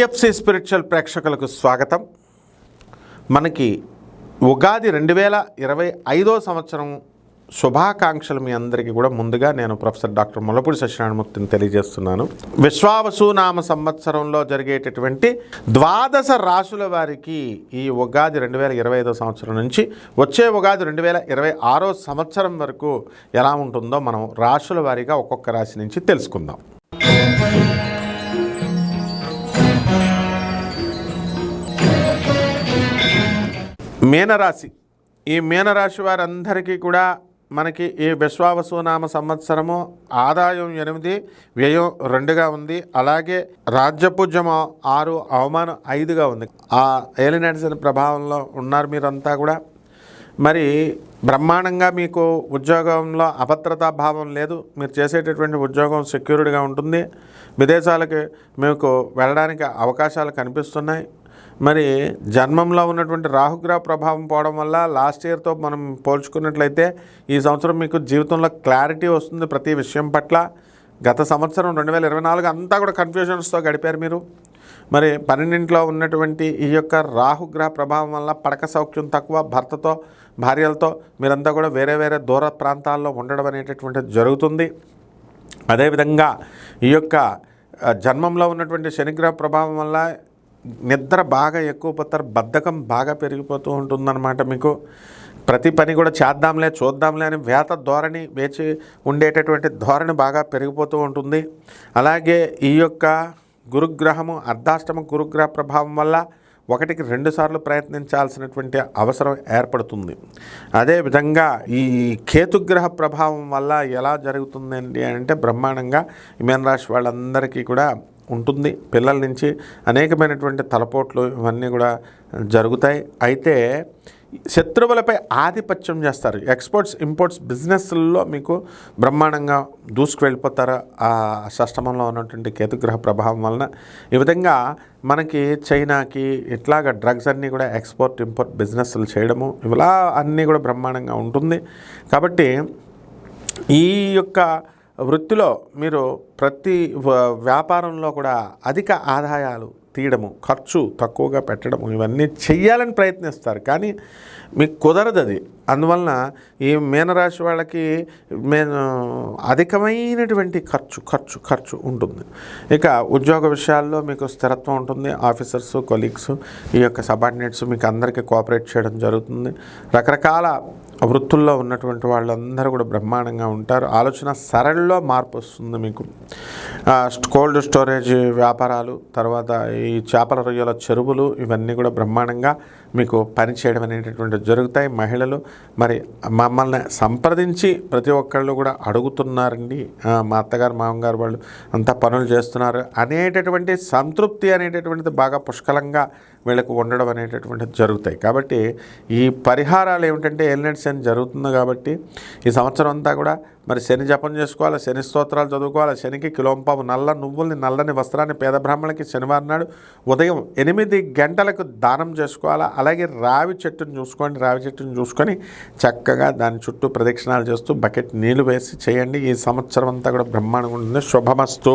PFC spiritual ప్రేక్షకులకు స్వాగతం. మనకి ఉగాది రెండు వేల ఇరవై ఐదో సంవత్సరం శుభాకాంక్షలు మీ అందరికీ కూడా ముందుగా నేను ప్రొఫెసర్ డాక్టర్ ములపూడి సత్యనారాయణమూర్తిని తెలియజేస్తున్నాను. విశ్వావసు నామ సంవత్సరంలో జరిగేటటువంటి ద్వాదశ రాశుల వారికి ఈ ఉగాది రెండు వేల ఇరవై ఐదో సంవత్సరం నుంచి వచ్చే ఉగాది రెండు వేల ఇరవై ఆరో సంవత్సరం వరకు ఎలా ఉంటుందో మనం రాశుల వారీగా ఒక్కొక్క రాశి నుంచి తెలుసుకుందాం. మీనరాశి. ఈ మీనరాశి వారందరికీ కూడా మనకి ఈ విశ్వావసునామ సంవత్సరము ఆదాయం ఎనిమిది వ్యయం రెండుగా ఉంది. అలాగే రాజ్యపూజ్యం ఆరు అవమానం ఐదుగా ఉంది. ఆ ఏలినడిసిన ప్రభావంలో ఉన్నారు మీరంతా కూడా. మరి బ్రహ్మాండంగా మీకు ఉద్యోగంలో అభద్రతా భావం లేదు. మీరు చేసేటటువంటి ఉద్యోగం సెక్యూర్డ్గా ఉంటుంది. విదేశాలకి మీకు వెళ్ళడానికి అవకాశాలు కనిపిస్తున్నాయి. మరి జన్మంలో ఉన్నటువంటి రాహుగ్రహ ప్రభావం పోవడం వల్ల లాస్ట్ ఇయర్తో మనం పోల్చుకున్నట్లయితే ఈ సంవత్సరం మీకు జీవితంలో క్లారిటీ వస్తుంది ప్రతి విషయం పట్ల. గత సంవత్సరం రెండు వేల ఇరవై నాలుగు అంతా కూడా కన్ఫ్యూజన్స్తో గడిపారు మీరు. మరి పన్నెండింట్లో ఉన్నటువంటి ఈ యొక్క రాహుగ్రహ ప్రభావం వల్ల పడక సౌఖ్యం తక్కువ భర్తతో భార్యలతో మీరంతా కూడా వేరే వేరే దూర ప్రాంతాల్లో ఉండడం అనేటటువంటిది జరుగుతుంది. అదేవిధంగా ఈ యొక్క జన్మంలో ఉన్నటువంటి శనిగ్రహ ప్రభావం వల్ల నిద్ర బాగా ఎక్కువ పోతారు బద్ధకం బాగా పెరిగిపోతూ ఉంటుందన్నమాట మీకు. ప్రతి పని కూడా చేద్దాంలే చూద్దాంలే అని వేత ధోరణి వేచి ఉండేటటువంటి ధోరణి బాగా పెరిగిపోతూ ఉంటుంది. అలాగే ఈ యొక్క గురుగ్రహము అర్ధాష్టమ గురుగ్రహ ప్రభావం వల్ల ఒకటికి రెండుసార్లు ప్రయత్నించాల్సినటువంటి అవసరం ఏర్పడుతుంది. అదేవిధంగా ఈ కేతుగ్రహ ప్రభావం వల్ల ఎలా జరుగుతుందండి అంటే బ్రహ్మాండంగా ఈ మీన రాశి వాళ్ళందరికీ కూడా ఉంటుంది. పిల్లల నుంచి అనేకమైనటువంటి తలపోట్లు ఇవన్నీ కూడా జరుగుతాయి. అయితే శత్రువులపై ఆధిపత్యం చేస్తారు. ఎక్స్పోర్ట్స్ ఇంపోర్ట్స్ బిజినెస్లో మీకు బ్రహ్మాండంగా దూసుకువెళ్ళిపోతారు. ఆ షష్టమంలో ఉన్నటువంటి కేతుగ్రహ ప్రభావం వలన. ఈ విధంగా మనకి చైనాకి ఇట్లాగ డ్రగ్స్ అన్నీ కూడా ఎక్స్పోర్ట్ ఇంపోర్ట్ బిజినెస్లు చేయడము ఇలా అన్నీ కూడా బ్రహ్మాండంగా ఉంటుంది. కాబట్టి ఈ యొక్క వృత్తిలో మీరు ప్రతి వ్యాపారంలో కూడా అధిక ఆదాయాలు తీయడము ఖర్చు తక్కువగా పెట్టడము ఇవన్నీ చెయ్యాలని ప్రయత్నిస్తారు. కానీ మీకు కుదరదు అది. అందువలన ఈ మీనరాశి వాళ్ళకి మేము అధికమైనటువంటి ఖర్చు ఖర్చు ఖర్చు ఉంటుంది. ఇక ఉద్యోగ విషయాల్లో మీకు స్థిరత్వం ఉంటుంది. ఆఫీసర్స్ కొలీగ్స్ ఈ యొక్క సబార్డినేట్స్ మీకు అందరికీ కోఆపరేట్ చేయడం జరుగుతుంది. రకరకాల వృత్తుల్లో ఉన్నటువంటి వాళ్ళందరూ కూడా బ్రహ్మాండంగా ఉంటారు. ఆలోచన సరళిలో మార్పు వస్తుంది మీకు. కోల్డ్ స్టోరేజ్ వ్యాపారాలు తర్వాత ఈ చేపల రొయ్యల చెరువులు ఇవన్నీ కూడా బ్రహ్మాండంగా మీకు పని చేయడం జరుగుతాయి. మహిళలు మరి మమ్మల్ని సంప్రదించి ప్రతి ఒక్కళ్ళు కూడా అడుగుతున్నారండి. మా అత్తగారు మామగారు వాళ్ళు అంతా పనులు చేస్తున్నారు. అనేటటువంటి సంతృప్తి అనేటటువంటిది బాగా పుష్కలంగా వీళ్ళకు ఉండడం అనేటటువంటిది జరుగుతాయి. కాబట్టి ఈ పరిహారాలు ఏమిటంటే ఎల్నెట్ అని జరుగుతుంది కాబట్టి ఈ సంవత్సరం అంతా కూడా మరి శని జపం చేసుకోవాలి? శని స్తోత్రాలు చదువుకోవాలి? శనికి కిలోంపావు నల్ల నువ్వుల్ని నల్లని వస్త్రాన్ని పేద బ్రాహ్మణులకి శనివారం నాడు ఉదయం ఎనిమిది గంటలకు దానం చేసుకోవాలి? అలాగే రావి చెట్టును చూసుకోండి. రావి చెట్టును చూసుకొని చక్కగా దాని చుట్టూ ప్రదక్షిణాలు చేస్తూ బకెట్ నీళ్ళు వేసి చేయండి. ఈ సంవత్సరం అంతా కూడా బ్రహ్మాండంగా ఉంటుంది. శుభమస్తూ.